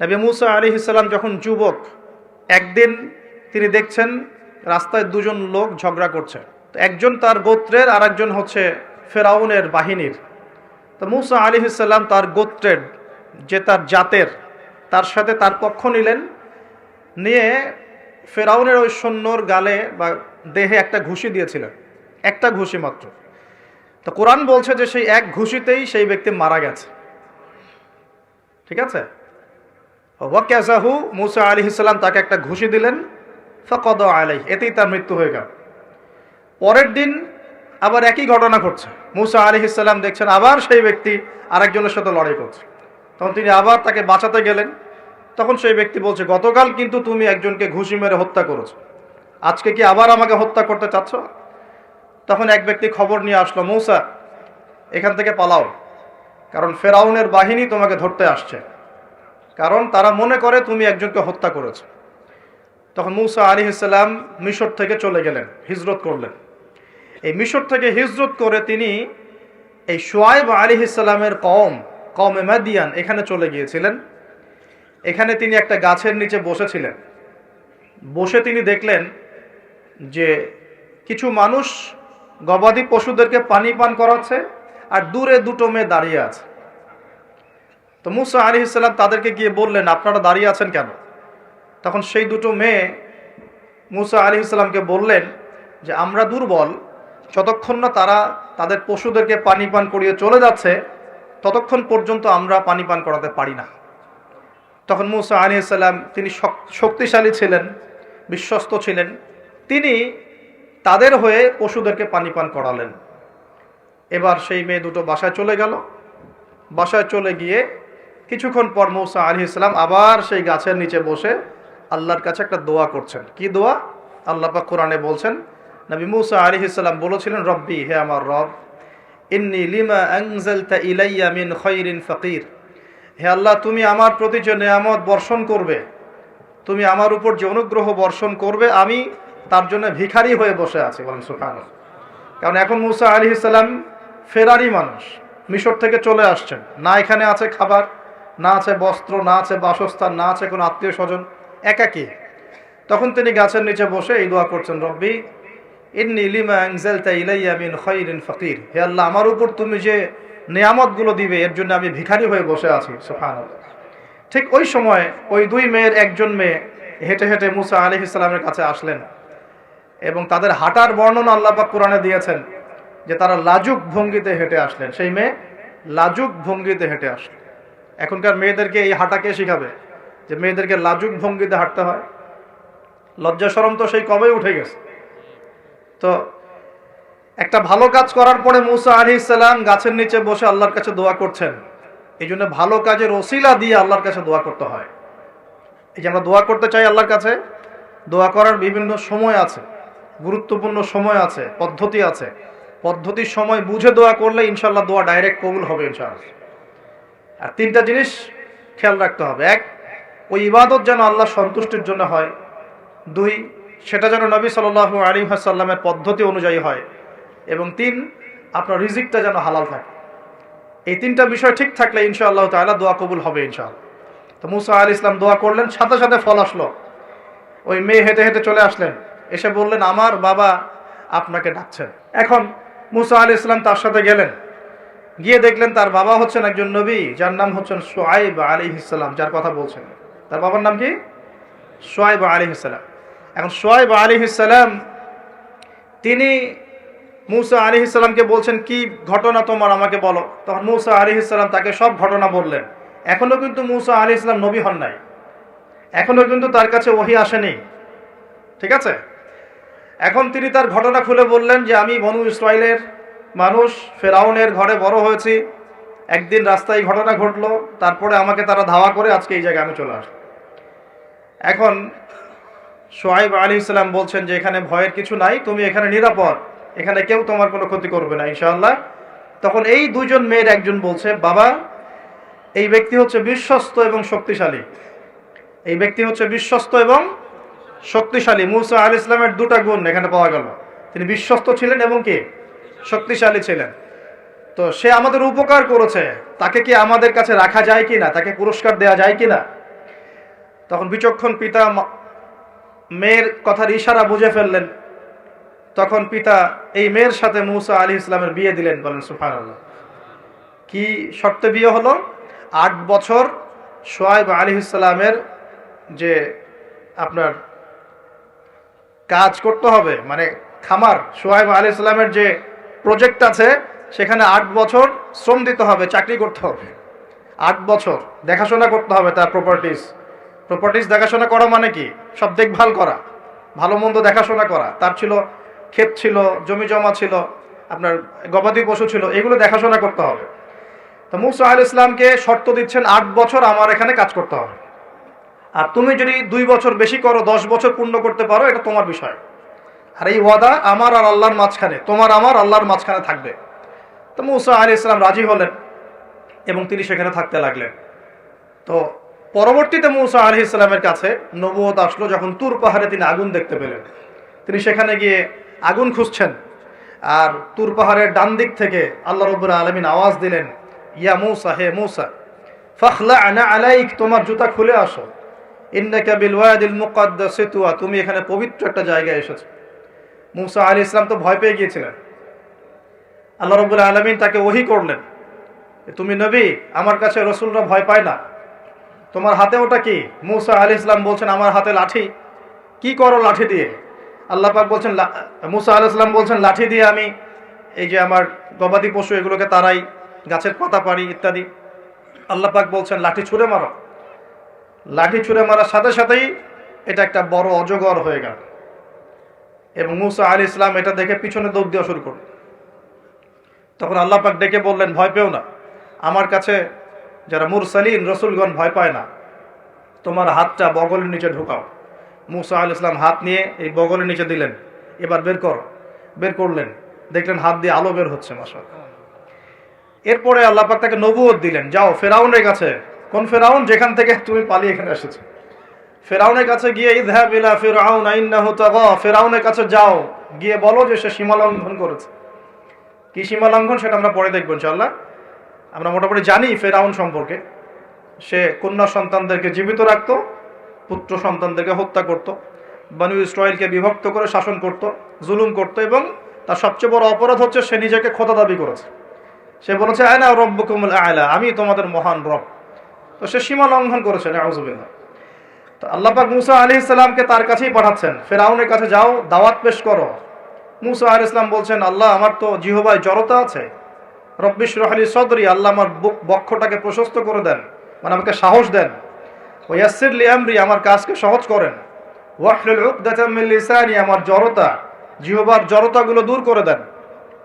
নবী মুসা আলী ইসলাম যখন যুবক, একদিন তিনি দেখছেন রাস্তায় দুজন লোক ঝগড়া করছে। তো একজন তার গোত্রের আর একজন হচ্ছে ফেরাউনের বাহিনীর। তো মুসা আলী ইসলাম তার গোত্রের, যে তার জাতের, তার সাথে তার পক্ষ নিলেন। নিয়ে ফেরাউনের ওই সৈন্যর গালে বা দেহে একটা ঘুষি দিয়েছিলেন। একটা ঘুষি মাত্র। তো কোরআন বলছে যে সেই এক ঘুষিতেই সেই ব্যক্তি মারা গেছে। ঠিক আছে? ওয়াকাজাহু মুসা আলী ইসলাম তাকে একটা ঘুষি দিলেন, ফকদ আলাই এতেই তার মৃত্যু হয়ে গেল। পরের দিন আবার একই ঘটনা ঘটছে। মুসা আলী ইসলাম দেখছেন আবার সেই ব্যক্তি আরেকজনের সাথে লড়াই করছে। তখন তিনি আবার তাকে বাঁচাতে গেলেন। তখন সেই ব্যক্তি বলছে, গতকাল কিন্তু তুমি একজনকে ঘুষি মেরে হত্যা করেছ। আজকে কি আবার আমাকে হত্যা করতে চাচ্ছ? তখন এক ব্যক্তি খবর নিয়ে আসলো, মৌসা, এখান থেকে পালাও, কারণ ফেরাউনের বাহিনী তোমাকে ধরতে আসছে। কারণ তারা মনে করে তুমি একজনকে হত্যা করেছ। তখন মৌসা আলী ইসলাম মিশর থেকে চলে গেলেন, হিজরত করলেন। এই মিশর থেকে হিজরত করে তিনি এই সোয়াইব আলী ইসলামের কম কম এমাদিয়ান এখানে চলে গিয়েছিলেন। এখানে তিনি একটা গাছের নিচে বসেছিলেন। বসে তিনি দেখলেন যে কিছু মানুষ গবাদি পশুদেরকে পানি পান করাচ্ছে আর দূরে দুটো মেয়ে দাঁড়িয়ে আছে। তো মুসা আলী ইসলাম তাদেরকে গিয়ে বললেন, আপনারা দাঁড়িয়ে আছেন কেন? তখন সেই দুটো মেয়ে মুসা আলী ইসলামকে বললেন যে, আমরা দুর্বল, যতক্ষণ না তারা তাদের পশুদেরকে পানি পান করিয়ে চলে যাচ্ছে, ততক্ষণ পর্যন্ত আমরা পানি পান করাতে পারি না। তখন মুসা আলী ইসলাম তিনি শক্তিশালী ছিলেন, বিশ্বস্ত ছিলেন, তিনি তাদের হয়ে পশুদেরকে পানি পান করালেন। এবার সেই মেয়ে দুটো বাসায় চলে গেল। বাসায় চলে গিয়ে কিছুক্ষণ পর মৌসা আলী ইসলাম আবার সেই গাছের নিচে বসে আল্লাহর কাছে একটা দোয়া করছেন। কি দোয়া? আল্লাহ পাক কোরআনে বলছেন, নবী মুসা আলী ইসলাম বলেছিলেন, রব্বি, হে আমার রব, ইন্নি লিমা আনজালতা ইলাইয়া মিন খৈরিন ফকির। হে আল্লাহ, তুমি আমার প্রতি যে নেয়ামত বর্ষণ করবে, তুমি আমার উপর যে অনুগ্রহ বর্ষণ করবে, আমি তার জন্য ভিখারি হয়ে বসে আছি। বলেন সুখান কারণ এখন মুসা আলী ইসলাম ফেরারি মানুষ, মিশর থেকে চলে আসছেন। না এখানে আছে খাবার না আছে বস্ত্র, না আছে বাসস্থান, না আছে কোনো আত্মীয় স্বজন, একাকী। তখন তিনি গাছের নিচে বসে এই দোয়া করছেন, রব্বি, ইন্নি লিমা আনজালতা ইলাইয়া মিন খায়রিন ফকির। হে আল্লাহ, আমার উপর তুমি যে নিয়ামতগুলো দিবে, এর জন্য আমি ভিখারি হয়ে বসে আছি, সুবহানাল্লাহ। ঠিক ওই সময় ওই দুই মেয়ের একজন মেয়ে হেঁটে হেঁটে মুসা আলী ইসলামের কাছে আসলেন এবং তাদের হাঁটার বর্ণনা আল্লাপাক কোরআনে দিয়েছেন যে তারা লাজুক ভঙ্গিতে হেঁটে আসলেন। সেই মেয়ে লাজুক ভঙ্গিতে হেঁটে আসলেন এখনকার মেয়েদেরকে এই হাঁটাকে শিখাবে? যে মেয়েদেরকে লাজুক ভঙ্গিতে হাঁটতে হয়। লজ্জা সরম তো সেই কবেই উঠে গেছে। তো একটা ভালো কাজ করার পরে মুসা আলি ইসলাম গাছের নিচে বসে আল্লাহর কাছে দোয়া করছেন। এই জন্য ভালো কাজের ওসিলা দিয়ে আল্লাহর কাছে দোয়া করতে হয়। এই যে আমরা দোয়া করতে চাই আল্লাহর কাছে, দোয়া করার বিভিন্ন সময় আছে, গুরুত্বপূর্ণ সময় আছে, পদ্ধতি আছে। পদ্ধতির সময় বুঝে দোয়া করলে ইনশাল্লাহ দোয়া ডাইরেক্ট কবুল হবে ইনশাআল্লাহ। আর তিনটা জিনিস খেয়াল রাখতে হবে। এক, ওই ইবাদত যেন আল্লাহ সন্তুষ্টির জন্য হয়। দুই, সেটা যেন নবী সাল আলী হাসাল্লামের পদ্ধতি অনুযায়ী হয়। এবং তিন, আপনার রিজিকটা যেন হালাল থাকে। এই তিনটা বিষয় ঠিক থাকলে ইনশাআল্লাহ তাআলা দোয়া কবুল হবে ইনশাআল্লাহ। তো মুসা আল ইসলাম দোয়া করলেন, সাথে সাথে ফল আসলো। ওই মেয়ে হেঁটে হেঁটে চলে আসলেন। এসে বললেন, আমার বাবা আপনাকে ডাকছেন। এখন মুসা আল ইসলাম তার সাথে গেলেন। গিয়ে দেখলেন তার বাবা হচ্ছেন একজন নবী, যার নাম হচ্ছেন সোয়াইব আলী ইসলাম যার কথা বলছেন। তার বাবার নাম কি? সোয়াইব আলী ইসলাম এখন সোয়াইব আলী ইসলাম তিনি মুসা আলী ইসলামকে বলছেন, কি ঘটনা তোমার? আমাকে বলো। তখন মুসা আলী ইসলাম তাকে সব ঘটনা বললেন। এখনও কিন্তু মুসা আলী ইসলাম নবী হন নাই। এখনও কিন্তু তার কাছে ওহি আসেনি। ঠিক আছে? এখন তিনি তার ঘটনা খুলে বললেন যে, আমি বনু ইসরায়েলের মানুষ, ফেরাউনের ঘরে বড় হয়েছি। একদিন রাস্তায় ঘটনা ঘটলো, তারপরে আমাকে তারা ধাওয়া করে আজকে এই জায়গায় আমি চলে আসলাম। এখন সোহাইব আলী ইসলাম বলছেন যে, এখানে ভয়ের কিছু নাই, তুমি এখানে নিরাপদ। এখানে কেউ তোমার কোনো ক্ষতি করবে না, ইনশাআল্লাহ। তখন এই দুজন মেয়ের একজন বলছে, বাবা, এই ব্যক্তি হচ্ছে বিশ্বস্ত এবং শক্তিশালী। এই ব্যক্তি হচ্ছে বিশ্বস্ত এবং শক্তিশালী। মুসা আল ইসলামের দুটা গুণ এখানে পাওয়া গেল। তিনি বিশ্বস্ত ছিলেন এবং কি? শক্তিশালী ছিলেন। তো সে আমাদের উপকার করেছে। তাকে কি আমাদের কাছে রাখা যায় কি না তাকে পুরস্কার দেওয়া যায় কি না তখন বিচক্ষণ পিতা মেয়ের কথার ইশারা বুঝে ফেললেন। তখন পিতা এই মেয়ের সাথে মুসা আলী ইসলামের বিয়ে দিলেন। বলেন সুফান কি শর্তে বিয়ে হলো? আট বছর সোয়াইব আলী ইসলামের যে আপনার কাজ করতে হবে মানে খামার সোহাইব আলী ইসলামের যে প্রজেক্ট আছে, সেখানে আট বছর শ্রম দিতে হবে, চাকরি করতে হবে। আট বছর দেখাশোনা করতে হবে তার প্রপার্টিস প্রপার্টিস দেখাশোনা করা মানে কি? সব দেখভাল করা, ভালো মন্দ দেখাশোনা করা। তার ছিল ক্ষেত ছিল, জমি জমা ছিল, আপনার গবাদি পশু ছিল, এগুলো দেখাশোনা করতে হবে। তো মুসা আল ইসলামকে শর্ত দিচ্ছেন, আট বছর আমার এখানে কাজ করতে হবে। আর তুমি যদি দুই বছর বেশি করো, দশ বছর পূর্ণ করতে পারো, এটা তোমার বিষয়। আর এই ওয়াদা আমার আর আল্লাহর মাঝখানে, তোমার আমার আল্লাহর মাঝখানে থাকবে। তো মুসা আলী ইসলাম রাজি হলেন এবং তিনি সেখানে থাকতে লাগলেন। তো পরবর্তীতে মুসা আলী ইসলামের কাছে নবুয়ত আসলো যখন তুর পাহাড়ে তিনি আগুন দেখতে পেলেন। তিনি সেখানে গিয়ে আগুন খুঁজছেন আর তুর পাহাড়ের ডান দিক থেকে আল্লাহ রব্বুর আলমিন আওয়াজ দিলেন, ইয়া মৌসা, হে মৌসা ফখলা আনা আলাইক, তোমার জুতা খুলে আসো। ইন্নাকা বিল ওয়াদিল মুকাদ্দাসে তুয়া, তুমি এখানে পবিত্র একটা জায়গায় এসেছ। মুসা আলী ইসলাম তো ভয় পেয়ে গিয়েছিলেন। আল্লাহ রব্বুল আলমিন তাকে ওহি করলেন তুমি নবী, আমার কাছে রসুলরা ভয় পায় না। তোমার হাতে ওটা কি? মুসা আলী ইসলাম বলছেন, আমার হাতে লাঠি। কি করো লাঠি দিয়ে? আল্লাহ পাক বলছেন মুসা আলী ইসলাম বলছেন, লাঠি দিয়ে আমি এই যে আমার গবাদি পশু এগুলোকে তারাই গাছের পাতা পারি ইত্যাদি। আল্লাহ পাক বলছেন, লাঠি ছুঁড়ে মারো। লাঠি ছুঁড়ে মারার সাথে সাথেই এটা একটা বড় অজগর হয়ে গেল। এবং মুসা আলী ইসলাম এটা দেখে পিছনে দৌড় দেওয়া শুরু করল। তখন আল্লাহ পাক ডেকে বললেন, ভয় পেও না। আমার কাছে যারা মুরসালিন, রসুলগণ ভয় পায় না। তোমার হাতটা বগলের নিচে ঢুকাও। মুসা আল ইসলাম হাত নিয়ে এই বগলের নিচে দিলেন। এবার বের করো, বের করলেন। দেখলেন হাত দিয়ে আলো বের হচ্ছে মাসা এরপরে আল্লাহ পাক তাকে নবুয়ত দিলেন, যাও, ফেরাউনের কাছে। কোন ফেরাউন? যেখান থেকে তুমি পালিয়ে এখানে এসেছ। ফেরাউনের কাছে গিয়ে ইদহাব ইলা ফিরআউন ইন্নাহু তাগা। ফেরাউনের কাছে যাও, গিয়ে বলো যে সে সীমা লঙ্ঘন করেছে। কি সীমা লঙ্ঘন সেটা আমরা পরে দেখব ইনশাআল্লাহ। আমরা মোটামুটি জানি ফেরাউন সম্পর্কে। সে কন্যা সন্তানদেরকে জীবিত রাখতো, পুত্র সন্তানদেরকে হত্যা করত, বানু ইসরায়েলকে বিভক্ত করে শাসন করত, জুলুম করত এবং তার সবচেয়ে বড় অপরাধ হচ্ছে সে নিজেকে খোদা দাবি করেছে। সে বলেছে আয়না রব্বকুমুল আয়লা আমি তোমাদের মহান রব। তো সে সীমা লঙ্ঘন করেছে, নাউজুবিল্লাহ। আল্লাহ মুসা আলী ইসলামকে তার কাছেই পাঠাচ্ছেন। ফেরাউনের কাছে যাও, দাওয়াত পেশ করো। মুসা আলী ইসলাম বলছেন, আল্লাহ, আমার তো জিহবায় জড়তা আছে। রব্বিশ রহলি সদরি, আল্লাহ আমার বক্ষটাকে প্রশস্ত করে দেন মানে আমাকে সাহস দেন। ওয়াসির লিয়ামরি আমার কাজকে সহজ করেন। ওয়াহলুল উকদাতাম মিন লিসানি, আমার জড়তা, জিহবার জড়তাগুলো দূর করে দেন।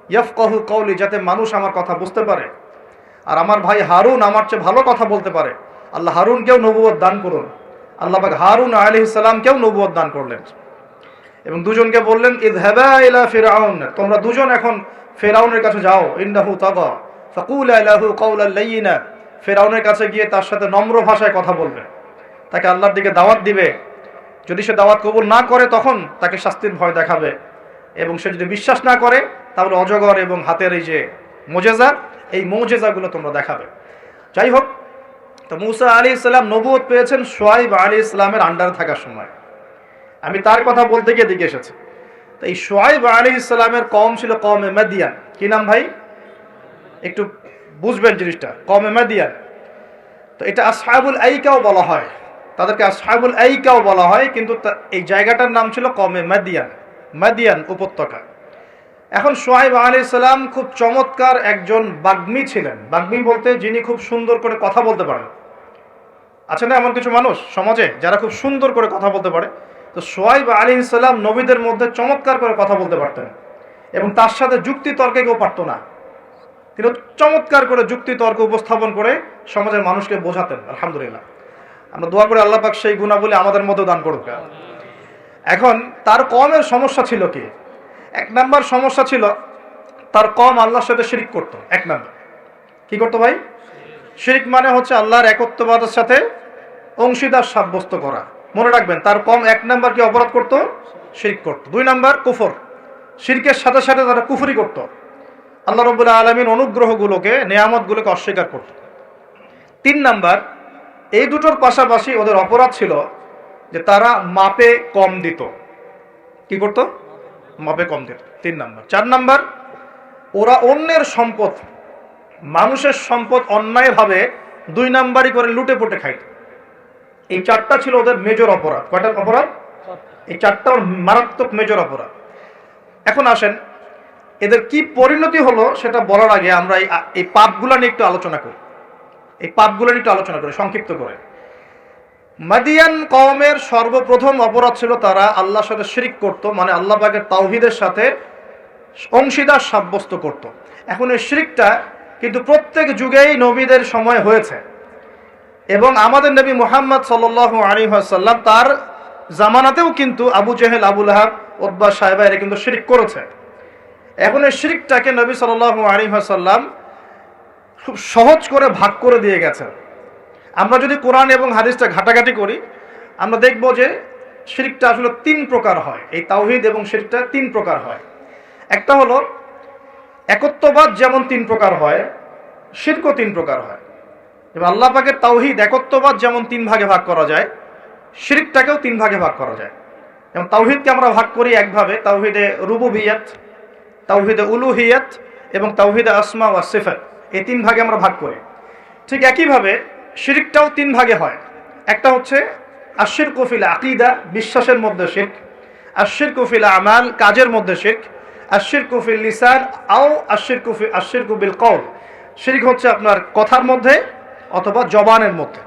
ইয়াফকাহু কওলি, যাতে মানুষ আমার কথা বুঝতে পারে। আর আমার ভাই হারুন আমার চেয়ে ভালো কথা বলতে পারে। আল্লাহ হারুনকেও নবুয়ত দান করুন। আল্লাহ পাক হারুন আলাইহিস সালামকেও নবুয়ত দান করলেন। এবং দুজনকে বললেন, ইযহাবা ইলা ফিরআউন তোমরা দুজন এখন ফেরাউনের কাছে যাও লাইয়িনা ফেরাউনের কাছে গিয়ে তার সাথে নম্র ভাষায় কথা বলবে তাকে আল্লাহর দিকে দাওয়াত দিবে। যদি সে দাওয়াত কবুল না করে, তখন তাকে শাস্তির ভয় দেখাবে। এবং সে যদি বিশ্বাস না করে, তাহলে অজগর এবং হাতের এই যে মোজেজা, এই মোজেজাগুলো তোমরা দেখাবে। যাই হোক তো মুসা আলী ইসলাম নবুয়ত পেয়েছেন সোয়াইব আলী ইসলামের আন্ডারে থাকার সময়। আমি তার কথা বলতে গিয়ে দিকে এসেছি। তো এই সোয়াইব আলী ইসলামের কম ছিল কমে মাদিয়ান। কি নাম ভাই? একটু বুঝবেন জিনিসটা। কমে মাদিয়ান। তো এটা আসহাবুল আইকাও বলা হয়। তাদেরকে আসহাবুল আইকাও বলা হয়, কিন্তু এই জায়গাটার নাম ছিল কমে মাদিয়ান। মাদিয়ান উপত্যকা। এখন সোহাইব আলী সালাম খুব চমৎকার একজন বাগ্মী ছিলেন। বাগ্মী বলতে যিনি খুব সুন্দর করে কথা বলতে পারেন। আছে না এমন কিছু মানুষ সমাজে যারা খুব সুন্দর করে কথা বলতে পারে? তো সোহাইব আলী ইসলাম নবীদের মধ্যে চমৎকার করে কথা বলতে পারতেন। এবং তার সাথে যুক্তি তর্কে কেউ পারত না। তিনি চমৎকার করে যুক্তি তর্ক উপস্থাপন করে সমাজের মানুষকে বোঝাতেন, আলহামদুলিল্লাহ। আমরা দোয়া করে আল্লাহ পাক সেই গুণাবলী আমাদের মধ্যে দান করুক। এখন তার কমের সমস্যা ছিল কি? এক নাম্বার সমস্যা ছিল তার কম আল্লাহর সাথে শিরিক করতো, এক নাম্বার। কি করতো ভাই? শিরিক মানে হচ্ছে আল্লাহর একত্ববাদের সাথে অংশীদার সাব্যস্ত করা। মনে রাখবেন, তার কম এক নাম্বার কি অপরাধ করতো? শিরিক করতো। দুই নাম্বার, কুফর। শিরকের সাথে সাথে তারা কুফরি করতো। আল্লাহ রবুল্লাহ আলমিন অনুগ্রহগুলোকে, নেয়ামতগুলোকে অস্বীকার করত। তিন নাম্বার, এই দুটোর পাশাপাশি ওদের অপরাধ ছিল যে তারা মাপে কম দিত। কি করত? মাপে কম দিত তিন নাম্বার। চার নাম্বার, ওরা অন্যের সম্পদ, মানুষের সম্পদ অন্যায়ভাবে দুই নাম্বারই করে লুটে পুটে খাইত এই চারটা ছিল ওদের মেজর অপরাধ। কয়টা অপরাধ? এই চারটা মারাত্মক মেজর অপরাধ। এখন আসেন, এদের কি পরিণতি হলো সেটা বলার আগে আমরা এই পাপগুলো নিয়ে একটু আলোচনা করি। এই পাপগুলো নিয়ে একটু আলোচনা করি, সংক্ষিপ্ত করে। মাদিয়ান কওমের সর্বপ্রথম অপরাধ ছিল তারা আল্লাহর সাথে শিরিক করত মানে আল্লাহ পাকের তাওহিদের সাথে অংশীদার সাব্যস্ত করত। এখন এই শিরিকটা কিন্তু প্রত্যেক যুগেই নবীদের সময় হয়েছে। এবং আমাদের নবী মুহাম্মদ সাল্লাল্লাহু আলী সাল্লাম তার জামানাতেও কিন্তু আবু জেহেল আবুল হাব ওদ্বা সাহেবা এরা কিন্তু শিরিক করেছে। এখন এই শিরিকটাকে নবী সাল্লাল্লাহু আলী সাল্লাম খুব সহজ করে ভাগ করে দিয়ে গেছেন। আমরা যদি কোরআন এবং হাদিসটা ঘাটাঘাটি করি, আমরা দেখব যে শিরিকটা আসলে তিন প্রকার হয়। এই তাওহিদ এবং শিরিকটা তিন প্রকার হয়। একটা হলো, একত্ববাদ যেমন তিন প্রকার হয়, শিরকও তিন প্রকার হয়। এবং আল্লাহ পাকের তাওহিদ একত্ববাদ যেমন তিন ভাগে ভাগ করা যায়, শিরিকটাকেও তিন ভাগে ভাগ করা যায়। এবং তাওহিদকে আমরা ভাগ করি একভাবে, তাওহিদে রুবুবিয়াত, তাওহিদে উলুহিয়াত এবং তাওহিদে আসমা ওয়া সিফাত। এই তিন ভাগে আমরা ভাগ করি। ঠিক একইভাবে শিরিকটাও তিন ভাগে হয়। একটা হচ্ছে আশির কফিল আকিদা, বিশ্বাসের মধ্যে শিখ আশির কফিল আমাল, কাজের মধ্যে শিখ আশির কফিল লিসান, আও আশির কফি আশির কবিল কল শিরিক হচ্ছে আপনার কথার মধ্যে অথবা জবানের মধ্যে।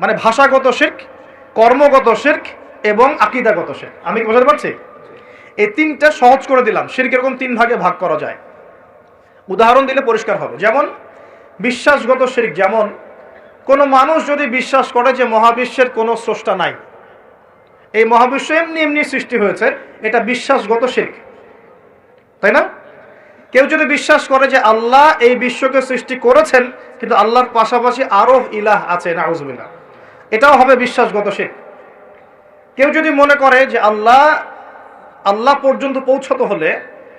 মানে ভাষাগত শির্ক, কর্মগত শির্ক এবং আকিদাগত শির্ক। আমি কি বোঝাতে পারছি? এই তিনটা সহজ করে দিলাম। শির্ক এরকম তিন ভাগে ভাগ করা যায়। উদাহরণ দিলে পরিষ্কার হবে। যেমন, বিশ্বাসগত শির্ক, যেমন কোনো মানুষ যদি বিশ্বাস করে যে মহাবিশ্বের কোনো স্রষ্টা নাই, এই মহাবিশ্ব এমনি এমনি সৃষ্টি হয়েছে, এটা বিশ্বাসগত শির্ক। তাই না? কেউ যদি বিশ্বাস করে যে আল্লাহ এই বিশ্বকে সৃষ্টি করেছেন, কিন্তু আল্লাহর পাশাপাশি আরও ইলাহ আছে, নাউজুবিল্লাহ। এটাও হবে বিশ্বাসগত শির্ক। কেউ যদি মনে করে যে আল্লাহ আল্লাহ পর্যন্ত পৌঁছতে হলে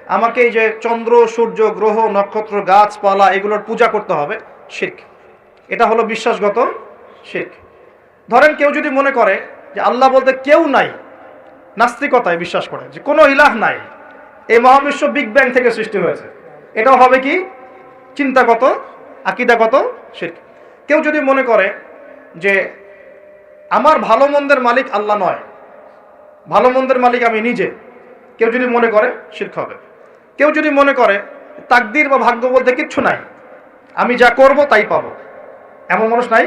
আমাকে এই যে চন্দ্র, সূর্য, গ্রহ, নক্ষত্র, গাছপালা এগুলোর পূজা করতে হবে, শির্ক। এটা হলো বিশ্বাসগত শির্ক। ধরেন কেউ যদি মনে করে যে আল্লাহ বলতে কেউ নাই, নাস্তিকতায় বিশ্বাস করে যে কোনো ইলাহ নাই, এই মহাবিশ্ব বিগ ব্যাং থেকে সৃষ্টি হয়েছে। এটাও হবে কি? চিন্তাগত, আকিদাগত শির্ক। কেউ যদি মনে করে যে আমার ভালো মন্দের মালিক আল্লাহ নয়, ভালো মন্দের মালিক আমি নিজে, কেউ যদি মনে করে শির্ক হবে। কেউ যদি মনে করে তাকদির বা ভাগ্য বলতে কিচ্ছু নাই, আমি যা করব তাই পাবো। এমন মানুষ নাই।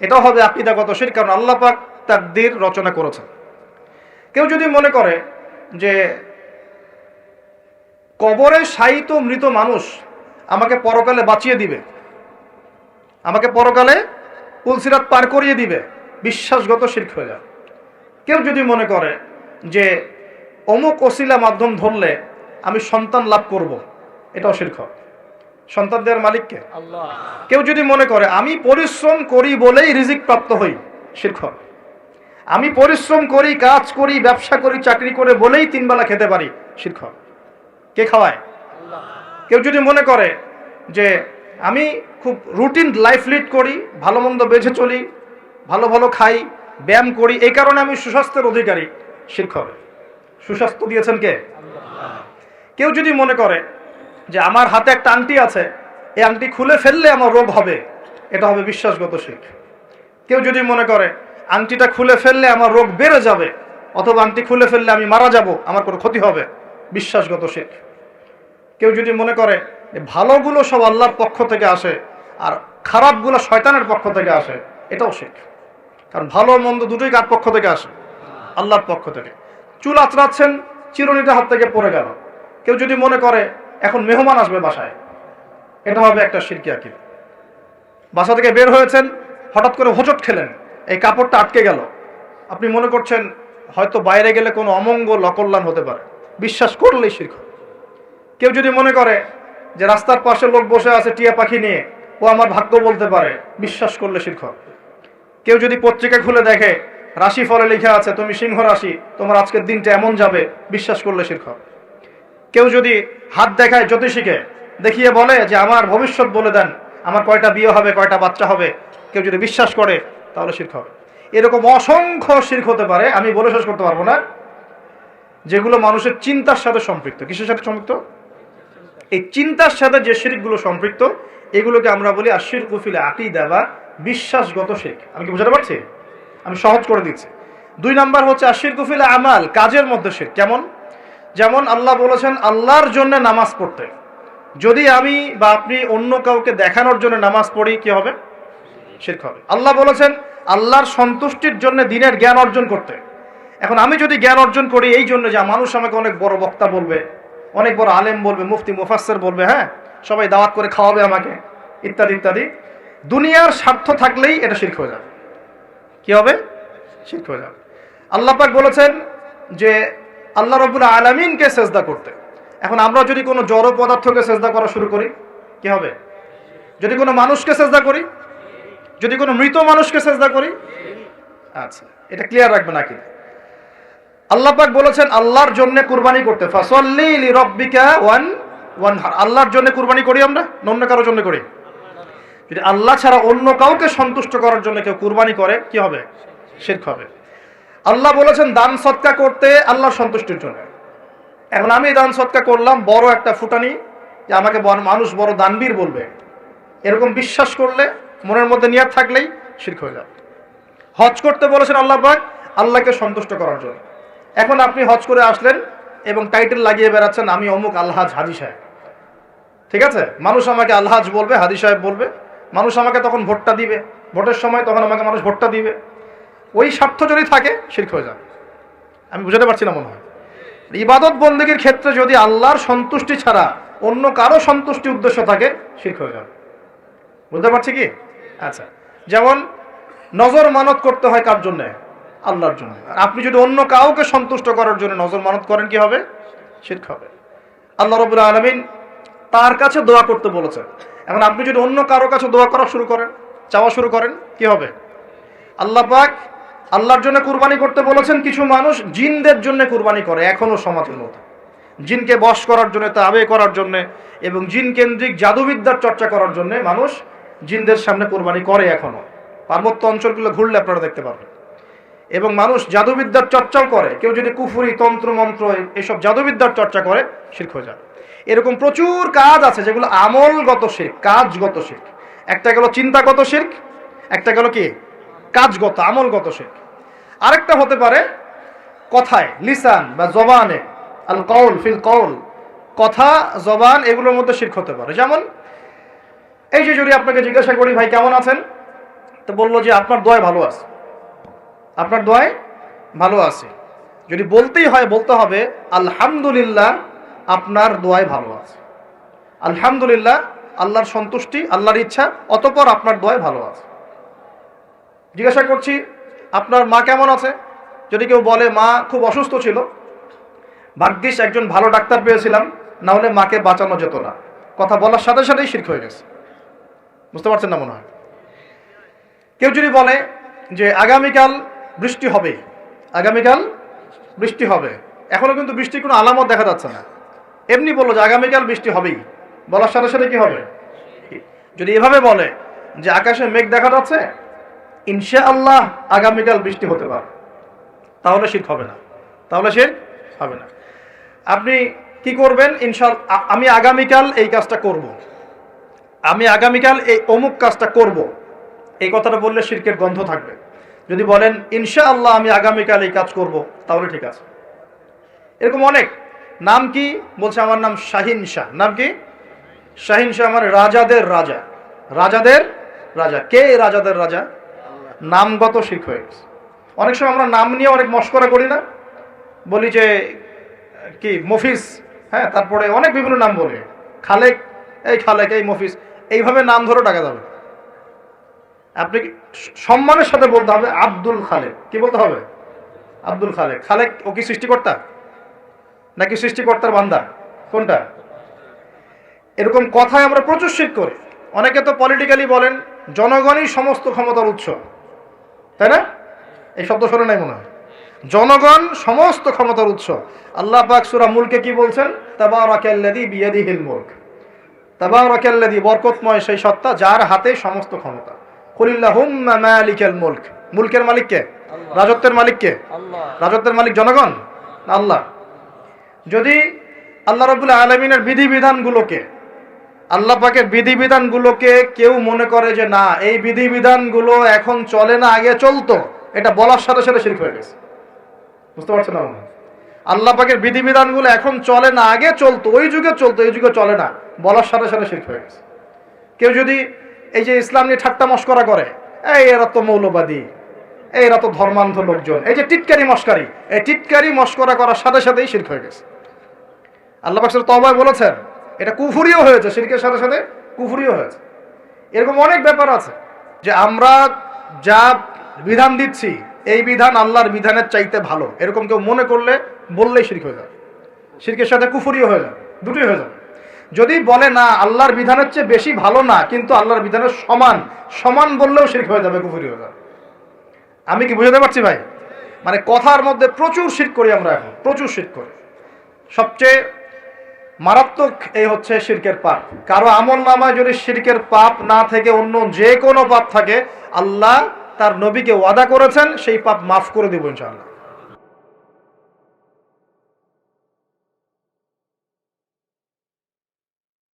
এটাও হবে আকিদাগত শির, কারণ আল্লাহ পাক তাকদির রচনা করেছেন। কেউ যদি মনে করে যে কবরে শায়িত মৃত মানুষ আমাকে পরকালে বাঁচিয়ে দিবে, আমাকে পরকালে পুলসিরাত পার করিয়ে দিবে, বিশ্বাসগত শির্ক হয়ে যায়। কেউ যদি মনে করে যে অমুক অশিলা মাধ্যম ধরলে আমি সন্তান লাভ করব, এটাও শির্ক সন্তান দেওয়ার মালিককে কেউ যদি মনে করে আমি পরিশ্রম করি বলেই রিজিক প্রাপ্ত হই শির্ক আমি পরিশ্রম করি কাজ করি ব্যবসা করি চাকরি করে বলেই তিন বেলা খেতে পারি শির্ক কে খাওয়ায়? কেউ যদি মনে করে যে আমি খুব রুটিন লাইফ লিড করি ভালো মন্দ বেঁচে চলি ভালো ভালো খাই ব্যায়াম করি এই কারণে আমি সুস্বাস্থ্যের অধিকারী শির্ক সুস্বাস্থ্য দিয়েছেন কে? কেউ যদি মনে করে যে আমার হাতে একটা আংটি আছে, এই আংটি খুলে ফেললে আমার রোগ হবে। এটা হবে বিশ্বাসগত শিখ কেউ যদি মনে করে, আংটিটা খুলে ফেললে আমার রোগ বেড়ে যাবে, অথবা আংটি খুলে ফেললে আমি মারা যাব, আমার কোনো ক্ষতি হবে। বিশ্বাসগত শিখ কেউ যদি মনে করে ভালোগুলো সব আল্লাহর পক্ষ থেকে আসে, আর খারাপগুলো শয়তানের পক্ষ থেকে আসে, এটাও শিখ কারণ ভালো মন্দ দুটোই কার পক্ষ থেকে আসে? আল্লাহর পক্ষ থেকে। চুল আঁচড়াচ্ছেন চিরুনিটা হাত থেকে পড়ে গেল। কেউ যদি মনে করে এখন মেহমান আসবে বাসায়। এটা হবে একটা শিরকি আকিদ। বাসা থেকে বের হয়েছেন, হঠাৎ করে হোঁচট খেলেন। এই কাপড়টা আটকে গেল। আপনি মনে করছেন হয়তো বাইরে গেলে কোনো অমঙ্গল, অকল্যাণ হতে পারে। বিশ্বাস করলেই শির্ক কেউ যদি মনে করে যে রাস্তার পাশে লোক বসে আছে টিয়া পাখি নিয়ে, ও আমার ভাগ্য বলতে পারে, বিশ্বাস করলে শির্ক কেউ যদি পত্রিকা খুলে দেখে, রাশি ফলে লেখা আছে, তুমি সিংহ রাশি, তোমার আজকের দিনটা এমন যাবে বিশ্বাস করলে শির্ক কেউ যদি হাত দেখায় জ্যোতিষীকে, দেখিয়ে বলে যে আমার ভবিষ্যৎ বলে দেন, আমার কয়টা বিয়ে হবে, কয়টা বাচ্চা হবে, কেউ যদি বিশ্বাস করে, তাহলে শির্ক হবে। এরকম অসংখ্য শির্ক হতে পারে, আমি বলে শেষ করতে পারব না, যেগুলো মানুষের চিন্তার সাথে সম্পৃক্ত। কিসের সাথে সম্পৃক্ত? এই চিন্তার সাথে যে শিরকগুলো সম্পৃক্ত, এগুলোকে আমরা বলি আশির কুফিলে আকি দেওয়া বিশ্বাসগত শিখ আমি কি বুঝাতে পারছি? আমি সহজ করে দিচ্ছি। দুই নাম্বার হচ্ছে আশির কুফিলে আমাল, কাজের মধ্যে শিখ কেমন? যেমন আল্লাহ বলেছেন, আল্লাহর জন্য নামাজ পড়তে। যদি আমি বা আপনি অন্য কাউকে দেখানোর জন্য নামাজ পড়ি, কি হবে? শির্ক হবে। আল্লাহ বলেছেন, আল্লাহর সন্তুষ্টির জন্য দিনের জ্ঞান অর্জন করতে। এখন আমি যদি জ্ঞান অর্জন করি, এই জন্য যে মানুষ আমাকে অনেক বড় বক্তা বলবে, অনেক বড় আলেম বলবে, মুফতি, মুফাসসির বলবে হ্যাঁ? সবাই দাওয়াত করে খাওয়াবে আমাকে, ইত্যাদি ইত্যাদি। দুনিয়ার স্বার্থ থাকলেই এটা শির্ক হয়ে যাবে। কি হবে? শির্ক হয়ে যাবে। আল্লাহ পাক বলেছেন যে আল্লাহ রবুল আলমিনকে সেজদা করতে। এখন আমরা যদি কোনো জড় পদার্থকে সেজদা করা শুরু করি, কি হবে? যদি কোনো মানুষকে সেজদা করি? যদি কোনো মৃত মানুষকে সেজদা করি? আচ্ছা এটা ক্লিয়ার রাখবে নাকি আল্লাহ পাক বলেছেন, আল্লাহর জন্য কুরবানি করতে। ফাসল্লি লি রব্বিকা ওয়ান ওয়ান আল্লাহর জন্য কুরবানি করি আমরা? অন্য কারোর জন্য করি? যদি আল্লাহ ছাড়া অন্য কাউকে সন্তুষ্ট করার জন্য কেউ কুরবানি করে, কি হবে? শিরক হবে। আল্লাহ বলেছেন, দান সৎকা করতে আল্লাহর সন্তুষ্টির জন্য। এখন আমি দান সৎকা করলাম, বড় একটা ফুটানি যে আমাকে মানুষ বড় দানবীর বলবে। এরকম বিশ্বাস করলে, মনের মধ্যে নিয়াত থাকলেই শিরক হয়ে যাবে। হজ করতে বলেছেন আল্লাহ পাক, আল্লাহকে সন্তুষ্ট করার জন্য। এখন আপনি হজ করে আসলেন এবং টাইটেল লাগিয়ে বেড়াচ্ছেন, আমি অমুক আলহাজ হাজি সাহেব। ঠিক আছে? মানুষ আমাকে আলহাজ বলবে, হাজি সাহেব বলবে। মানুষ আমাকে তখন ভোটটা দিবে। ভোটের সময় তখন আমাকে মানুষ ভোটটা দিবে। ওই স্বার্থ যদি থাকে, শির্ক হয়ে যায় আমি বুঝাতে পারছি না মনে হয়। ইবাদত বন্দীগীর ক্ষেত্রে যদি আল্লাহর সন্তুষ্টি ছাড়া অন্য কারও সন্তুষ্টি উদ্দেশ্য থাকে, শির্ক হয়ে যাবে। বুঝতে পারছি কি? আচ্ছা। যেমন, নজর মানত করতে হয় কার জন্যে? আল্লাহর জন্য। আপনি যদি অন্য কাউকে সন্তুষ্ট করার জন্য নজর মানত করেন, কি হবে? শির্ক হবে। আল্লাহ রবুল্লা আলমিন তার কাছে দোয়া করতে বলেছেন। এখন আপনি যদি অন্য কারও কাছে দোয়া করা শুরু করেন, চাওয়া শুরু করেন, কি হবে? আল্লাহ পাক আল্লাহর জন্য কুরবানি করতে বলেছেন কিছু মানুষ জিনদের জন্য কুরবানি করে, এখনও সমাজের মতো জিনকে বশ করার জন্য, তাবে করার জন্য এবং জিন কেন্দ্রিক জাদুবিদ্যার চর্চা করার জন্য মানুষ জিনদের সামনে কোরবানি করে এখনও। পার্বত্য অঞ্চলগুলো ঘুরলে আপনারা দেখতে পারবেন। এবং মানুষ জাদুবিদ্যার চর্চাও করে। কেউ যদি কুফুরি, তন্ত্র, মন্ত্র এসব জাদুবিদ্যার চর্চা করে, শির্ক হয়ে যাবে এরকম প্রচুর কাজ আছে যেগুলো আমলগত শির্ক, কাজগত শির্ক। একটা গেল চিন্তাগত শির্ক, একটা গেল কি? কাজগত, আমলগত শির্ক। আরেকটা হতে পারে কথায়, লিসান বা জবানে, আল কৌল ফিল কৌল কথা, জবান এগুলোর মধ্যে শির্ক হতে পারে। যেমন, এই যে যদি আপনাকে জিজ্ঞাসা করি, ভাই, কেমন আছেন? তো বলল যে, আপনার দোয়ায় ভালো আছে। আপনার দোয়ায় ভালো আছে। যদি বলতেই হয়, বলতে হবে, আলহামদুলিল্লাহ, আপনার দোয়ায় ভালো আছে। আলহামদুলিল্লাহ, আল্লাহর সন্তুষ্টি, আল্লাহর ইচ্ছা, অতপর আপনার দোয়ায় ভালো আছে। জিজ্ঞাসা করছি আপনার মা কেমন আছে? যদি কেউ বলে, মা খুব অসুস্থ ছিল। ভাগ্যিস একজন ভালো ডাক্তার পেয়েছিলাম, না হলে মাকে বাঁচানো যেত না। কথা বলার সাথে সাথেই শির্ক হয়ে গেছে। বুঝতে পারছেন না মনে হয়? কেউ যদি বলে যে, আগামীকাল বৃষ্টি হবে। আগামীকাল বৃষ্টি হবে। এখনও কিন্তু বৃষ্টির কোনো আলামত দেখা যাচ্ছে না। এমনি বলল যে, আগামীকাল বৃষ্টি হবেই। বলার সাথে সাথে কি হবে? যদি এভাবে বলে যে, আকাশে মেঘ দেখা যাচ্ছে ইনশা আল্লাহ আগামীকাল বৃষ্টি হতে পারে। তাহলে শীত হবে না। তাহলে সে হবে না। আপনি কি করবেন? ইনশাল আমি আগামীকাল এই কাজটা করব। আমি আগামীকাল এই অমুক কাজটা করব। এই কথাটা বললে শিরকের গন্ধ থাকবে। যদি বলেন ইনশা আল্লাহ আমি আগামীকাল এই কাজ করব, তাহলে ঠিক আছে। এরকম অনেক। নাম কি? বলছে আমার নাম শাহিন শাহ। নাম কি? শাহিন শাহ আমার রাজাদের রাজা। রাজাদের রাজা। কে রাজাদের রাজা? নামগত শিখ হয়ে গেছে। অনেক সময় আমরা নাম নিয়ে অনেক মস্করা করি না। বলি যে, কি মফিস হ্যাঁ তারপরে অনেক বিভিন্ন নাম বলে। খালেক, এই খালেক, এই মফিস এইভাবে নাম ধরে ডাকা যাবে। আপনি সম্মানের সাথে বলতে হবে আব্দুল খালেক। কি বলতে হবে? আব্দুল খালেক। খালেক, ও কি সৃষ্টিকর্তা? নাকি সৃষ্টিকর্তার বান্দা? কোনটা? এরকম কথায় আমরা প্রচুর শিখ করি। অনেকে তো পলিটিক্যালি বলেন, জনগণই সমস্ত ক্ষমতার উৎস। তাই না? এই শব্দ শোনে নাই মনে হয়। জনগণ সমস্ত ক্ষমতার উৎস। আল্লাহ পাক সূরা মুলকে কি বলছেন? তাবারাকাল্লাযী বিয়াদিহিল মুলক। তাবারাকাল্লাযী বরকতময় সেই সত্তা যার হাতে সমস্ত ক্ষমতা। কুলিল্লাহুম্মা মালিকাল মুলক। মুলকের মালিক কে? রাজত্বের মালিক কে? আল্লাহ। রাজত্বের মালিক জনগণ? না আল্লাহ। যদি আল্লাহ রবুল্লা আলমিনের বিধিবিধানগুলোকে আল্লাহ পাকের বিধিবিধানগুলোকে কেউ মনে করে যে না, এই বিধিবিধানগুলো এখন চলে না, আগে চলতো। এটা বলার সাথে সাথে শিরক হয়ে গেছে। বুঝতে পারছেন না? আল্লাহ পাকের বিধিবিধানগুলো এখন চলে না, আগে চলতো, ওই যুগে চলতো, এই যুগে চলে না, বলার সাথে সাথে শিরক হয়ে গেছে। কেউ যদি এই যে ইসলাম নিয়ে ঠাট্টা মস্করা করে, এই, এরা তো মৌলবাদী, এই, এরা তো ধর্মান্ধ লোকজন এই যে টিটকারি মস্কারি, এই টিটকারি মস্করা করার সাথে সাথেই শিরক হয়ে গেছে। আল্লাহ পাকসের তবায় বলেছেন এটা কুফুরিও হয়েছে শিরকের সাথে সাথে কুফুরিও হয়েছে। এরকম অনেক ব্যাপার আছে যে আমরা যা বিধান দিচ্ছি, এই বিধান আল্লাহর বিধানের চাইতে ভালো। এরকম কেউ মনে করলে বললেই শিরক হয়ে যাবে। শিরকের সাথে কুফুরিও হয়ে যাবে, দুটোই হয়ে যাবে। যদি বলে না, আল্লাহর বিধানের চেয়ে বেশি ভালো না, কিন্তু আল্লাহর বিধানের সমান সমান বললেও শিরক হয়ে যাবে, কুফুরি হয়ে যাবে। আমি কি বুঝতে পারছি ভাই? মানে কথার মধ্যে প্রচুর শীত করি আমরা এখন, প্রচুর শীত করি। সবচেয়ে মারাত্মক এই হচ্ছে শিরকের পাপ। কারও আমল নামায় যদি শিরকের পাপ না থেকে অন্য যে কোনো পাপ থাকে, আল্লাহ তার নবীকে ওয়াদা করেছেন, সেই পাপ মাফ করে দেবো ইনশাআল্লাহ।